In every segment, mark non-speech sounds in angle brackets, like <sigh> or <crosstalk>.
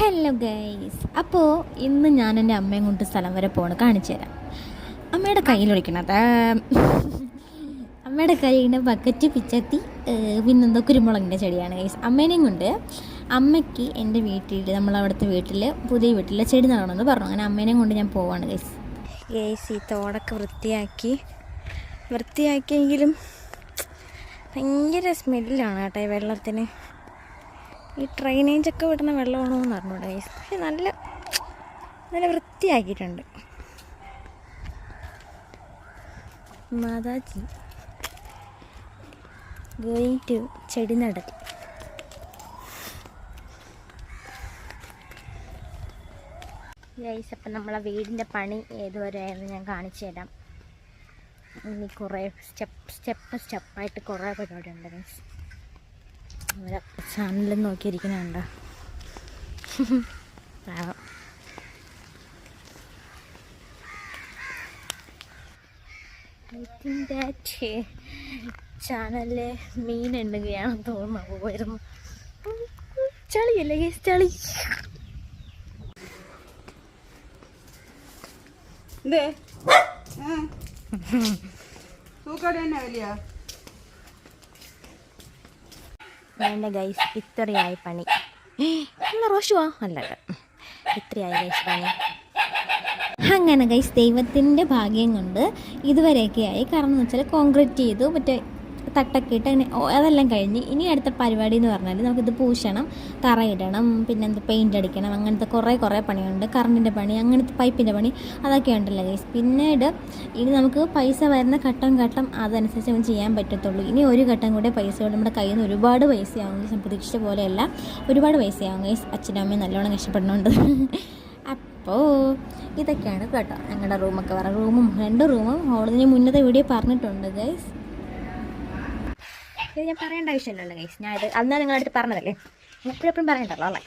Hello guys അപ്പോൾ ഇന്ന് ഞാൻ എന്റെ അമ്മയും കൊണ്ട് സ്ഥലം വരെ പോണ് കാണിച്ചു തരാം. അമ്മയുടെ കയ്യിൽ ഒഴിക്കണത് അമ്മയുടെ കയ്യിൽ ബക്കറ്റ് പിച്ചത്തി പിന്നെന്തോ കുരുമുളകിന്റെ ചെടിയാണ് ഗൈസ് അമ്മേനെയും കൊണ്ട് അമ്മയ്ക്ക് എന്റെ വീട്ടിൽ നമ്മളവിടുത്തെ വീട്ടിൽ പുതിയ വീട്ടിൽ ചെടി നടണമെന്ന് പറഞ്ഞു. അങ്ങനെ അമ്മേനെയും കൊണ്ട് ഞാൻ പോവാണ് ഗൈസ് ഗൈസ് ഈ തോടൊക്കെ വൃത്തിയാക്കി. വൃത്തിയാക്കിയെങ്കിലും ഭയങ്കര സ്മെല്ലാണ് കേട്ടോ ഈ വെള്ളത്തിന്. ഈ ഡ്രൈനേജൊക്കെ വിടുന്ന വെള്ളമാണോ എന്ന് പറഞ്ഞു ഗൈസ് പക്ഷെ നല്ല നല്ല വൃത്തിയാക്കിയിട്ടുണ്ട്. മാതാജി. ഗോയിങ് ടു ചെടി നടൽ ഗൈസ് അപ്പം നമ്മളെ വീടിന്റെ പണി ഏതുവരെ ആയെന്ന് ഞാൻ കാണിച്ചു തരാം. ഇനി കുറേ സ്റ്റെപ്പ് സ്റ്റെപ്പ് സ്റ്റെപ്പായിട്ട് കുറേ പരിപാടി ഉണ്ട് ഗൈസ് അവരെ ചാനലിൽ നോക്കിയിരിക്കുന്നുണ്ടോ? ചാനലിലെ മീൻ എണ്ണുകയാണെന്ന് തോന്നുന്നു പോയിരുന്നു ചളിയല്ലേ ചളി. തൂക്കാട് തന്നെ വലിയ. വേണ്ട ഗൈസ് ഇത്രയായി പണി നല്ല റോഷുവാ അല്ല. ഇത്രയായി ഗൈസ് പണി അങ്ങനെ ഗൈസ് ദൈവത്തിന്റെ ഭാഗ്യം കൊണ്ട് ഇതുവരെയൊക്കെയായി കാരണം എന്ന് വെച്ചാൽ കോൺക്രീറ്റ് ചെയ്തു മറ്റേ തട്ടൊക്കെ ഇട്ട് അങ്ങനെ അതെല്ലാം കഴിഞ്ഞ് ഇനി അടുത്ത പരിപാടി എന്ന് പറഞ്ഞാൽ നമുക്കിത് പൂശണം തറയിടണം പിന്നെ എന്ത് പെയിന്റ് അടിക്കണം അങ്ങനത്തെ കുറേ കുറേ പണിയുണ്ട് കറണ്ടിന്റെ പണി അങ്ങനത്തെ പൈപ്പിന്റെ പണി അതൊക്കെ ഉണ്ടല്ലോ ഗൈസ് പിന്നീട് ഇനി നമുക്ക് പൈസ വരുന്ന ഘട്ടം ഘട്ടം അതനുസരിച്ച് നമുക്ക് ചെയ്യാൻ പറ്റത്തുള്ളൂ. ഇനി ഒരു ഘട്ടം കൂടെ പൈസ കൊണ്ട് നമ്മുടെ കയ്യിൽ നിന്ന് ഒരുപാട് പൈസയാവും ഗൈസ് പ്രതീക്ഷിച്ച പോലെയല്ല. ഒരുപാട് പൈസയാവും ഗൈസ് അച്ഛനും അമ്മയും നല്ലോണം കഷ്ടപ്പെടുന്നുണ്ട്. <laughs> അപ്പോൾ ഇതൊക്കെയാണ് കേട്ടോ ഞങ്ങളുടെ റൂമൊക്കെ വേറെ റൂമും രണ്ട് റൂമും ഹോളിന് മുന്നത്തെ വീഡിയോ പറഞ്ഞിട്ടുണ്ട് ഗൈസ് ഇത് ഞാൻ പറയേണ്ട ആവശ്യമില്ലല്ലോ ഗൈസ് ഞാൻ ഇത് അന്നാ നിങ്ങളുടെ അടുത്ത് പറഞ്ഞതല്ലേ? എപ്പോഴെപ്പോഴും പറയണ്ടല്ലോ അല്ലേ?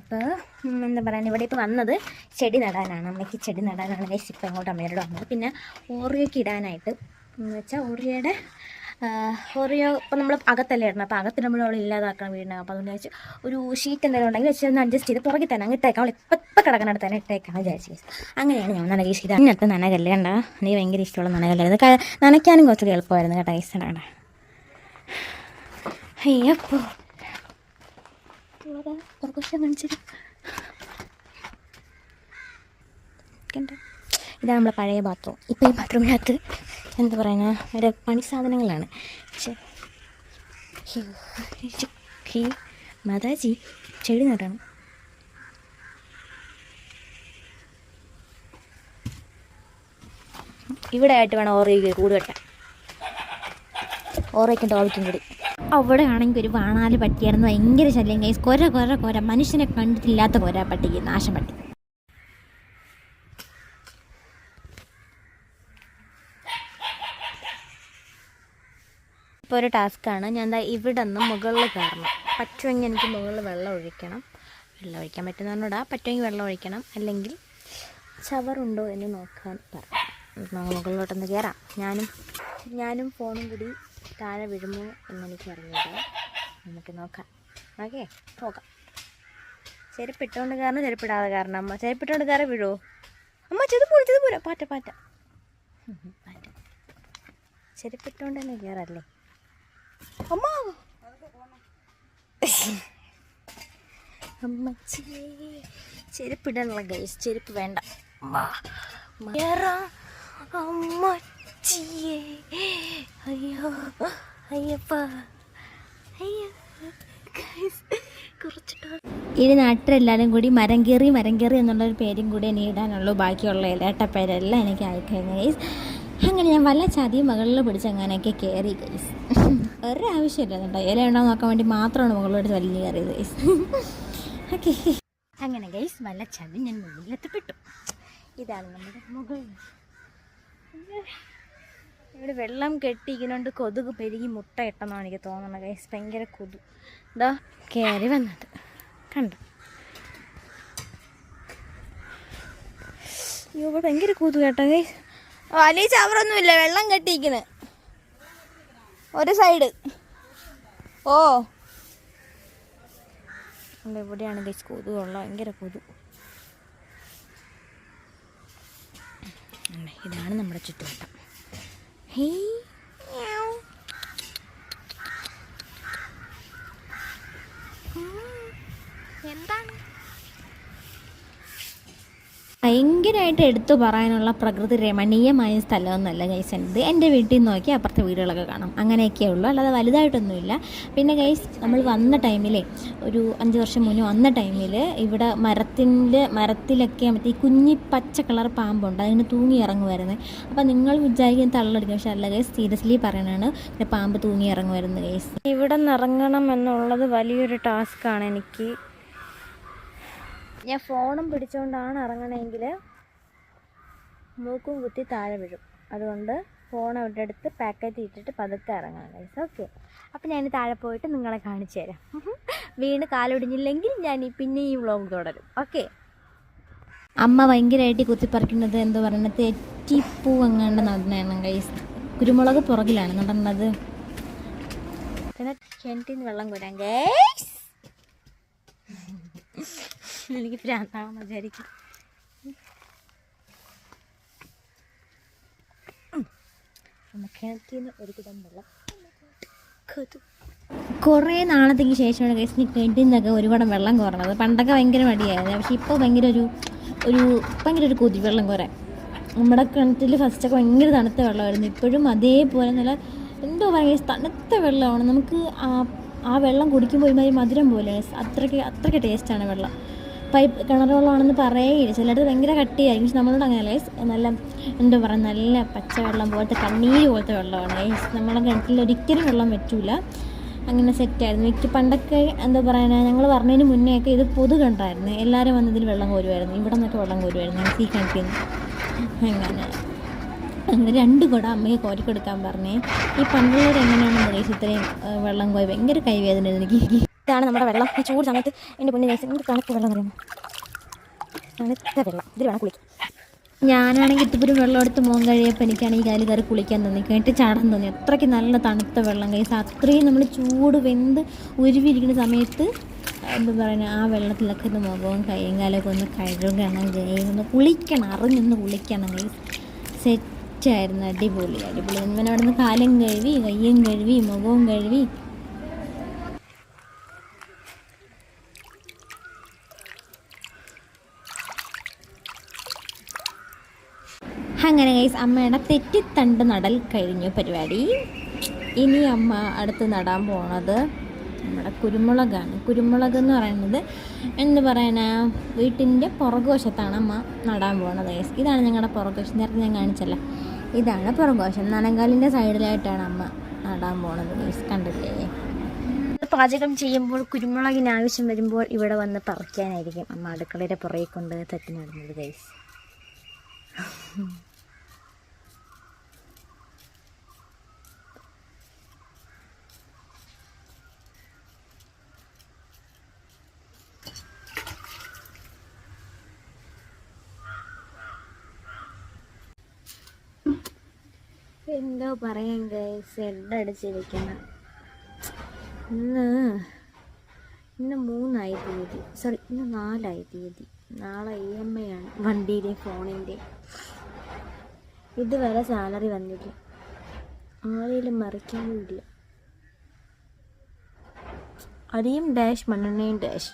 അപ്പോൾ എന്താ പറയുക ഇവിടെ ഇപ്പോൾ വന്നത് ചെടി നടാനാണ്. അമ്മയ്ക്ക് ചെടി നടാനാണ് ഗൈസ് ഇപ്പോൾ ഇങ്ങോട്ട് അമ്മയോട് വന്നത്. പിന്നെ ഓറിയോക്ക് ഇടാനായിട്ട് എന്ന് വെച്ചാൽ ഓറിയയുടെ ഓറിയോ ഇപ്പോൾ നമ്മൾ അകത്തല്ലേ ഇടണം. അപ്പോൾ അകത്തിടുമ്പോൾ അവൾ ഇല്ലാതാക്കണം വീടിന് അപ്പോൾ അതുകൊണ്ട് വെച്ച് ഒരു ഷീറ്റ് എന്തെങ്കിലും ഉണ്ടെങ്കിൽ വെച്ച് ഒന്ന് അഡ്ജസ്റ്റ് ചെയ്ത് പുറകെ തന്നെ അങ്ങ് ഇട്ടേക്കാം. അവൾ ഇപ്പം ഇപ്പം കിടക്കുന്നിടത്ത് തന്നെ ഇട്ടേക്കാം വിചാരിച്ചു. അങ്ങനെയാണ് ഞാൻ നനക ഇത് അതിനകത്ത് നനകല്ലേ കണ്ട? നീ ഭയങ്കര ഇഷ്ടമുള്ള നനകല്ലായിരുന്നു നനയ്ക്കാനും കുറച്ചുകൂടി എളുപ്പമായിരുന്നു കേട്ടോ ഗൈസ് കണ്ട അയ്യപ്പോ. ഇതാണ് നമ്മളെ പഴയ ബാത്റൂം ഇപ്പോൾ ഈ ബാത്റൂമിനകത്ത് എന്താ പറയുന്ന ഒരു പണി സാധനങ്ങളാണ്. പക്ഷേ മാതാജി ചെടി നടണം. ഇവിടെ ആയിട്ട് വേണം ഓറിയ കൂട് കെട്ടാൻ. ഓറയ്ക്കും ടോളിക്കും കൂടി. അവിടെ ആണെങ്കിൽ ഒരു വാണാൽ പട്ടിയായിരുന്നു. ഭയങ്കര ശല്യം. കൈസ് കൊര കൊര കൊര. മനുഷ്യനെ കണ്ടിട്ടില്ലാത്ത കൊര പട്ടിക്ക് നാശം പട്ടി. ഇപ്പോൾ ഒരു ടാസ്ക്കാണ് ഞാൻ എന്താ ഇവിടെ നിന്ന് മുകളിൽ കയറണം. പറ്റുമെങ്കിൽ എനിക്ക് മുകളിൽ വെള്ളം ഒഴിക്കണം. വെള്ളം ഒഴിക്കാൻ പറ്റുന്ന പറഞ്ഞാ പറ്റുമെങ്കിൽ വെള്ളം ഒഴിക്കണം. അല്ലെങ്കിൽ ചവറുണ്ടോ എന്ന് നോക്കാൻ പറഞ്ഞു നമുക്ക് മുകളിലോട്ടൊന്ന് കയറാം. ഞാനും ഞാനും ഫോണും കൂടി താഴെ വീഴുമോ എന്നെനിക്ക് അറിഞ്ഞില്ല നമുക്ക് നോക്കാം. ഓക്കെ പോകാം. ചെരുപ്പിട്ടുകൊണ്ട് കാരണം ചെരുപ്പിടാതെ കാരണം അമ്മ ചെരുപ്പിട്ടുകൊണ്ട് കയറി വീഴുമോ അമ്മ ചെത് പോലും ചെത് പോരാ പാറ്റ പാറ്റ പാറ്റ. ചെരുപ്പിട്ടുകൊണ്ട് തന്നെ കയറല്ലേ? അമ്മ! അമ്മ ചെരുപ്പിടാനുള്ള ഗൈസ് ചെരുപ്പ് വേണ്ട. അമ്മ. കേറാം. ഇത് ഈ നാട്ടിലെല്ലാവരും കൂടി മരം കയറി മരം കയറി എന്നുള്ളൊരു പേരും കൂടി എനിക്ക് ഇടാനുള്ളൂ ബാക്കിയുള്ള ഇലട്ട പേരെല്ലാം എനിക്ക് അയക്കുന്നു ഗൈസ് അങ്ങനെ ഞാൻ വല്ല ചതിയും മകളിൽ പിടിച്ച് അങ്ങനെയൊക്കെ കയറി ഗൈസ് ഒരാവശ്യമില്ല കേട്ടോ. ഇല ഉണ്ടോ നോക്കാൻ വേണ്ടി മാത്രമാണ് മകളോട് വലിയ കയറിയത് ഗൈസ് ഓക്കെ അങ്ങനെ ഗൈസ് വല്ല ചതി ഞാൻ മുകളിലെത്തിപ്പെട്ടു ഇതാണ് നമ്മുടെ മുകൾ. ഇവിടെ വെള്ളം കെട്ടി കെട്ടിയിരിക്കുന്നുണ്ട് കൊതുക് പെരുകി മുട്ട ഇട്ടെന്നാണ് എനിക്ക് തോന്നുന്നത്. ഗൈസ് ഭയങ്കര കൊതു. ഇതാ കയറി വന്നത്. കണ്ടു? അയ്യോ ഇവിടെ ഭയങ്കര കൊതു കേട്ടോ ഗൈസ് വലിയ ചവറൊന്നുമില്ല. വെള്ളം കെട്ടിയിരിക്കുന്നത് ഒരു സൈഡ് ഓ. എവിടെയാണ് ഗൈസ് ഉള്ള ഭയങ്കര കൊതു. ഇതാണ് നമ്മുടെ ചുറ്റുവട്ടം. Hey Meow. എന്താണ് ഭയങ്കരമായിട്ട് എടുത്തു പറയാനുള്ള പ്രകൃതി രമണീയമായ സ്ഥലമൊന്നുമല്ല ഗൈസ് എന്നത് എന്റെ വീട്ടിൽ നിന്ന് നോക്കി അപ്പുറത്തെ വീടുകളൊക്കെ കാണാം. അങ്ങനെയൊക്കെ ഉള്ളൂ. അല്ലാതെ വലുതായിട്ടൊന്നുമില്ല. പിന്നെ ഗൈസ് നമ്മൾ വന്ന ടൈമിലേ ഒരു അഞ്ച് വർഷം മുന്നേ വന്ന ടൈമിൽ ഇവിടെ മരത്തിന്റെ മരത്തിലൊക്കെ മറ്റേ ഈ കുഞ്ഞി പച്ച കളർ പാമ്പുണ്ട്. അതിന് തൂങ്ങി ഇറങ്ങുമായിരുന്നു. അപ്പോൾ നിങ്ങൾ വിചാരിക്കും തള്ളടിക്കും. പക്ഷേ അല്ല ഗൈസ് സീരിയസ്ലി പറയണതാണ്. ഇവിടെ പാമ്പ് തൂങ്ങി ഇറങ്ങുമായിരുന്നു ഗൈസ് ഇവിടെ നിന്ന് ഇറങ്ങണം എന്നുള്ളത് വലിയൊരു ടാസ്ക്കാണ് എനിക്ക്. ഞാൻ ഫോണും പിടിച്ചുകൊണ്ടാണ് ഇറങ്ങണമെങ്കിൽ മൂക്കും കുത്തി താഴെ വീഴും. അതുകൊണ്ട് ഫോൺ അവിടെ അടുത്ത് പാക്കറ്റ് ഇട്ടിട്ട് പതുക്കെ ഇറങ്ങാം ഗൈസ് ഓക്കെ അപ്പം ഞാൻ താഴെ പോയിട്ട് നിങ്ങളെ കാണിച്ചു തരാം. വീണ് കാലൊടിഞ്ഞില്ലെങ്കിൽ ഞാൻ പിന്നെ ഈ വ്ളോഗ് തുടരും. ഓക്കെ അമ്മ ഭയങ്കരമായിട്ട് കുത്തിപ്പറിക്കുന്നത് എന്താ പറയുന്നത് തെറ്റിപ്പൂ എങ്ങാണ്ട് നടന്നായിരുന്നു ഗൈസ് കുരുമുളക് പുറകിലാണ് നടന്നത്. കിണറ്റിൽ വെള്ളം കോരാൻ ഗൈസ് എനിക്ക് ഭ്രാന്താണെന്ന് വിചാരിക്കും. ഒരു കുറേ നാളത്തേക്ക് ശേഷമാണ് ഈ കിണറ്റിൽ നിന്നൊക്കെ ഒരുപാട് വെള്ളം കുറഞ്ഞത്. പണ്ടൊക്കെ ഭയങ്കര മടിയായിരുന്നു. പക്ഷേ ഇപ്പോൾ ഭയങ്കര ഒരു ഒരു ഭയങ്കര ഒരു കൊതി വെള്ളം കുറേ. നമ്മുടെ കിണറ്റിൽ ഫസ്റ്റൊക്കെ ഭയങ്കര തണുത്ത വെള്ളമായിരുന്നു. ഇപ്പോഴും അതേപോലെ നല്ല എന്തോ പറയുക തണുത്ത വെള്ളമാണ്. നമുക്ക് ആ വെള്ളം കുടിക്കുമ്പോൾ ഒരുമാതിരി മധുരം പോലെ. അത്രയ്ക്ക് അത്രയ്ക്ക് ടേസ്റ്റാണ് വെള്ളം. പൈപ്പ് കിണർ വെള്ളമാണെന്ന് പറയുകയില്ല ചിലടത്ത് ഭയങ്കര കട്ടിയായിരിക്കും പക്ഷെ നമ്മളോട് guys. നല്ല എന്താ പറയുക നല്ല പച്ചവെള്ളം പോലത്തെ കണ്ണീര് പോലത്തെ വെള്ളമാണ്. guys. നമ്മളെ കിണറ്റിൽ ഒരിക്കലും വെള്ളം പറ്റൂല അങ്ങനെ സെറ്റായിരുന്നു എനിക്ക് പണ്ടൊക്കെ എന്താ പറയുക ഞങ്ങൾ പറഞ്ഞതിന് മുന്നേ ഒക്കെ ഇത് പൊതു കണ്ടായിരുന്നു. എല്ലാവരും വന്നതിൽ വെള്ളം കോരുമായിരുന്നു ഇവിടെ നിന്നൊക്കെ വെള്ളം കോരുമായിരുന്നു സീ കിണറ്റിൽ അങ്ങനെ അങ്ങനെ. രണ്ട് കുട അമ്മയെ കോരി കൊടുക്കാൻ പറഞ്ഞേ. ഈ പണ്ടുള്ളവർ എങ്ങനെയാണ് ഗൈസ് ഇത്രയും വെള്ളം കോയി ഭയങ്കര കൈവേദന എനിക്ക്. ഇതാണ് നമ്മുടെ വെള്ളം. ഈ ചൂട് സമയത്ത് എന്റെ പൊന്നിന് ദേശം എന്ത് തണുത്ത വെള്ളം പറയുന്നു തണുത്ത വെള്ളം. ഇതിൽ വേണം കുളിക്കാൻ. ഞാനാണെങ്കിൽ ഇത്തിപ്പൊരു വെള്ളം എടുത്ത് മോൻ കഴിയപ്പോൾ എനിക്കാണെങ്കിൽ കാൽ കയറി കുളിക്കാൻ തോന്നി. കേട്ട് ചാടാൻ തോന്നി. അത്രയ്ക്ക് നല്ല തണുത്ത വെള്ളം കൈസ് അത്രയും നമ്മൾ ചൂട് വെന്ത് ഉരുവിരിക്കുന്ന സമയത്ത് എന്താ പറയുക ആ വെള്ളത്തിലൊക്കെ ഒന്ന് മുഖവും കൈയും കാലൊക്കെ ഒന്ന് കഴുകണം ഒന്ന് കുളിക്കണം. അറിഞ്ഞൊന്ന് കുളിക്കണം ഗൈസ് സെറ്റായിരുന്നു അടിപൊളി അടിപൊളി. ഉമ്മനെ അവിടെ നിന്ന് കാലും കഴുകി കയ്യും കഴുകി മുഖവും കഴുകി. അങ്ങനെ ഗൈസ് അമ്മയുടെ തെറ്റിത്തണ്ട് നടൽ കഴിഞ്ഞു പരിപാടി. ഇനി അമ്മ അടുത്ത് നടാൻ പോണത് നമ്മുടെ കുരുമുളകാണ്. കുരുമുളക് എന്ന് പറയുന്നത് എന്ത് പറയാനാ വീട്ടിന്റെ പുറകുവശത്താണ് അമ്മ നടാൻ പോകുന്നത് ഗൈസ് ഇതാണ് ഞങ്ങളുടെ പുറകുവശം. നേരത്തെ ഞാൻ കാണിച്ചല്ല. ഇതാണ് പുറകുവശം നനങ്കാലിന്റെ സൈഡിലായിട്ടാണ് അമ്മ നടാൻ പോണത്. ഗൈസ് കണ്ടില്ലേ? പാചകം ചെയ്യുമ്പോൾ കുരുമുളകിന് ആവശ്യം വരുമ്പോൾ ഇവിടെ വന്ന് പറിക്കാനായിരിക്കും. അമ്മ അടുക്കളയുടെ പുറകെ കൊണ്ട് തെറ്റി നടുന്നത് ഗൈസ് എന്തോ പറയാൻ ഗൈസ് എഡടിച്ചിരിക്കണം ഇന്ന് ഇന്ന് മൂന്നായി തീയതി. സോറി ഇന്ന് നാലായി തീയതി. നാളെ ഇ എം ഐ ആണ്. വണ്ടിയിലെ ഫോണിന്റെ ഇതുവരെ സാലറി വന്നില്ല ആരെയും മറിക്കാനും ഇല്ല. അരിയും ഡാഷ് മണ്ണെണ്ണയും ഡാഷ്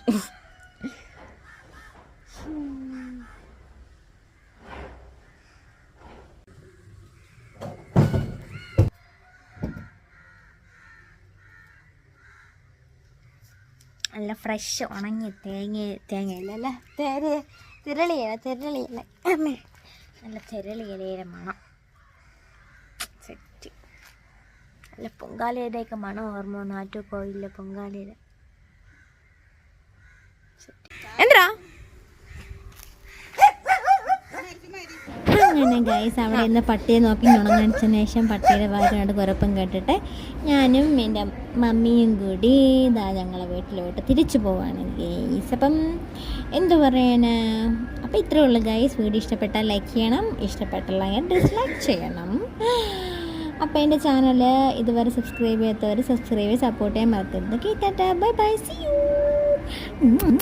നല്ല ഫ്രഷ് ഉണങ്ങി തേങ്ങ തേങ്ങയില അല്ല? തേര തിരളിയില തിരളിയില നല്ല തിരളിയിലയുടെ മണം. സെറ്റ് നല്ല പൊങ്കാലയുടെയൊക്കെ മണം ഓർമ്മ നാട്ടുകോയിലെ പൊങ്കാലയുടെ. എന്താ അങ്ങനെ ഗൈസ് അവിടെ നിന്ന് പട്ടിയെ നോക്കി നുണങ്ങടിച്ചതിന് ശേഷം പട്ടിയുടെ ഭാര്യയോട് കുറപ്പം കേട്ടിട്ട് ഞാനും എന്റെ മമ്മിയും കൂടി ഇതാ ഞങ്ങളെ വീട്ടിലോട്ട് തിരിച്ചു പോവാണ് ഗൈസ് അപ്പം എന്തു പറയാന് അപ്പോൾ ഇത്രേ ഉള്ളൂ ഗൈസ് വീഡിയോ ഇഷ്ടപ്പെട്ടാൽ ലൈക്ക് ചെയ്യണം. ഇഷ്ടപ്പെട്ടില്ലെങ്കിൽ ഡിസ്ലൈക്ക് ചെയ്യണം. അപ്പോൾ എന്റെ ചാനൽ ഇതുവരെ സബ്സ്ക്രൈബ് ചെയ്യാത്തവർ സബ്സ്ക്രൈബ് സപ്പോർട്ട് ചെയ്യാൻ മറക്കരുത്. കേട്ടാ ബൈ ബൈ സി യു